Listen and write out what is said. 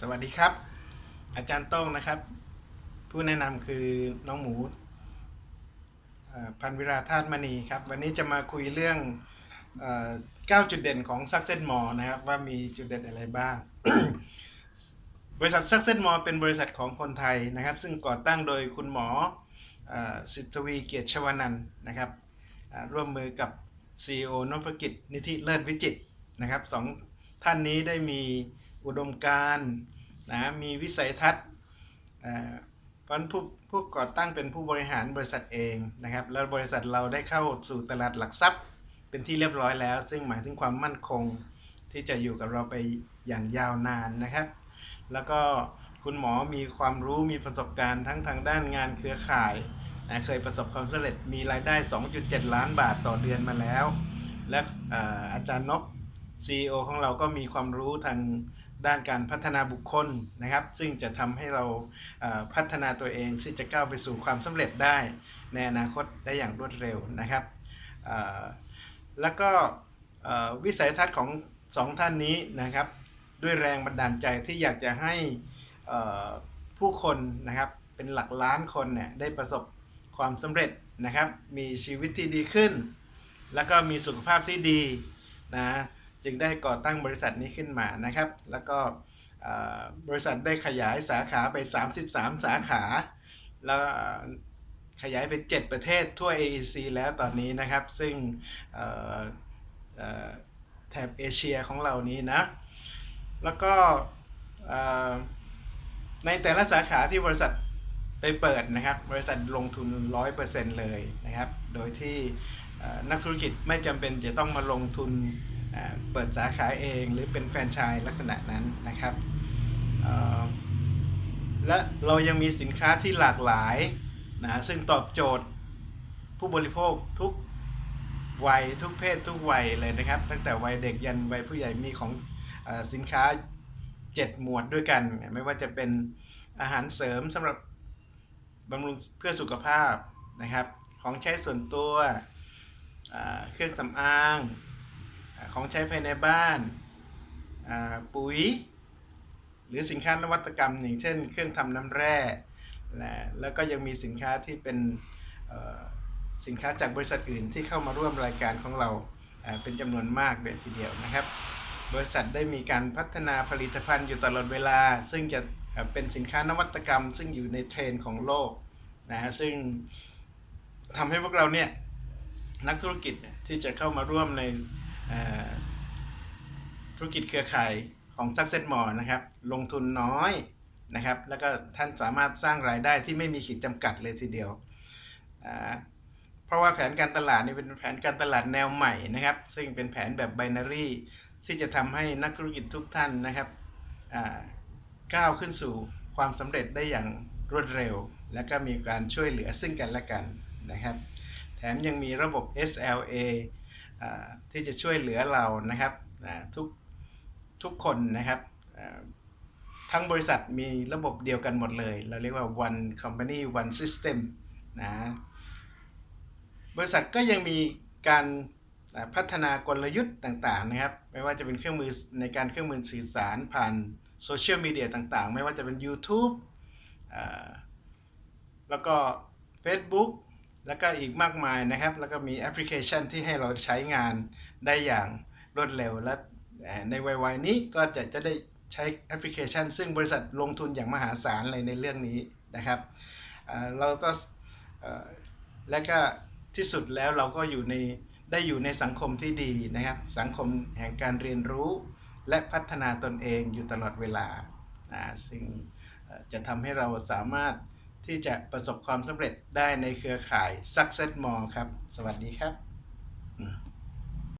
สวัสดีครับ อาจารย์โต้งนะครับ ผู้แนะนำคือน้องหมูพันวิราธาตุมณีครับ วันนี้จะมาคุยเรื่องเอ่อ9จุดเด่นของ Success Mall นะครับ ว่ามีจุดเด่นอะไรบ้าง บริษัท Success Mall เป็นบริษัทของคนไทยนะครับ ซึ่งก่อตั้งโดยคุณหมอสิทธวีเกียรติชวนันท์นะครับร่วมมือกับ CEO นพกิจนิธิเลิศวิจิตนะครับสองท่านนี้ได้มี อุดมการณ์นะมีวิสัยทัศน์อ่าเพราะฉะนั้นผู้ผู้ก่อตั้งเป็นผู้บริหารบริษัทเองนะครับ แล้วบริษัทเราได้เข้าสู่ตลาดหลักทรัพย์ เป็นที่เรียบร้อยแล้ว ซึ่งหมายถึงความมั่นคงที่จะอยู่กับเราไปอย่างยาวนานนะครับ แล้วก็คุณหมอมีความรู้มีประสบการณ์ทั้งทางด้านงานเครือข่ายนะเคยประสบความสำเร็จมีรายได้ 2.7 ล้านบาทต่อเดือนมาแล้ว และอาอาจารย์นก CEO ของเราก็มีความรู้ทาง ด้านการพัฒนาบุคคลนะครับ ซึ่งจะทำให้เราพัฒนาตัวเองซึ่งจะก้าวไปสู่ความสำเร็จได้ ในอนาคตได้อย่างรวดเร็วนะครับแล้วก็วิสัยทัศน์ของสองท่านนี้นะครับ ด้วยแรงบันดาลใจที่อยากจะให้ผู้คนนะครับเป็นหลักล้านคนเนี่ยได้ประสบความสำเร็จนะครับ มีชีวิตที่ดีขึ้น แล้วก็มีสุขภาพที่ดีนะ จึงได้ก่อตั้งบริษัทนี้ขึ้นมานะครับ แล้วก็บริษัทได้ขยายสาขาไป 33 สาขา แล้วขยายไป 7 ประเทศทั่ว AEC แล้วตอนนี้นะครับ ซึ่งแถบเอเชียของเรานี้นะ แล้วก็ในแต่ละสาขาที่บริษัทไปเปิดนะครับ บริษัทลงทุน 100%เลยนะครับ โดยที่นักธุรกิจไม่จำเป็นจะต้องมาลงทุน เปิดสาขาเองหรือเป็นแฟรนไชส์ลักษณะนั้นนะครับและเรายังมีสินค้าที่หลากหลายนะซึ่งตอบโจทย์ผู้บริโภคทุกวัยทุกเพศทุกวัยเลยนะครับ ตั้งแต่วัยเด็กยันวัยผู้ใหญ่มีของอสินค้า 7 หมวดด้วยกัน ไม่ว่าจะเป็นอาหารเสริมสำหรับบำรุงเพื่อสุขภาพนะครับ ของใช้ส่วนตัวเครื่องสำอาง ของใช้ภายในบ้าน ปุ๋ย หรือสินค้านวัตกรรม อย่างเช่น เครื่องทำน้ำแร่นะแล้วก็ยังมีสินค้าที่เป็นสินค้าจากบริษัทอื่นที่เข้ามาร่วมรายการของเราเป็นจำนวนมากเลยทีเดียวนะครับ บริษัทได้มีการพัฒนาผลิตภัณฑ์อยู่ตลอดเวลา ซึ่งจะเป็นสินค้านวัตกรรม ซึ่งอยู่ในเทรนด์ของโลกนะฮะซึ่งทำให้พวกเราเนี่ยนักธุรกิจที่จะเข้ามาร่วมใน ธุรกิจเครือข่ายของ Success Mall นะครับ ลงทุนน้อยนะครับ แล้วก็ท่านสามารถสร้างรายได้ที่ไม่มีขีดจำกัดเลยทีเดียว เพราะว่าแผนการตลาดนี่เป็นแผนการตลาดแนวใหม่นะครับ ซึ่งเป็นแผนแบบไบนารีที่จะทำให้นักธุรกิจทุกท่านนะครับก้าวขึ้นสู่ความสำเร็จได้อย่างรวดเร็ว และก็มีการช่วยเหลือซึ่งกันและกันนะครับ แถมยังมีระบบ SLA ที่จะช่วยเหลือเรานะครับทุกทุกคนนะครับทั้งบริษัทมีระบบเดียวกันหมดเลย เราเรียกว่า one company one system นะบริษัทก็ยังมีการพัฒนากลยุทธ์ต่างๆนะครับ ไม่ว่าจะเป็นเครื่องมือในการเครื่องมือสื่อสารผ่านโซเชียลมีเดียต่างๆ ไม่ว่าจะเป็น YouTube แล้วก็ Facebook แล้วก็อีกมากมายนะครับ แล้วก็มีแอปพลิเคชันที่ให้เราใช้งานได้อย่างรวดเร็ว และในวัยๆนี้ก็จะจะได้ใช้แอปพลิเคชัน ซึ่งบริษัทลงทุนอย่างมหาศาลเลยในเรื่องนี้นะครับเราก็และก็ที่สุดแล้วเราก็อยู่ในได้อยู่ในสังคมที่ดีนะครับ สังคมแห่งการเรียนรู้ และพัฒนาตนเองอยู่ตลอดเวลาซึ่งจะทำให้เราสามารถ ที่จะประสบความสำเร็จได้ในเครือข่าย Success Mall ครับ สวัสดีครับ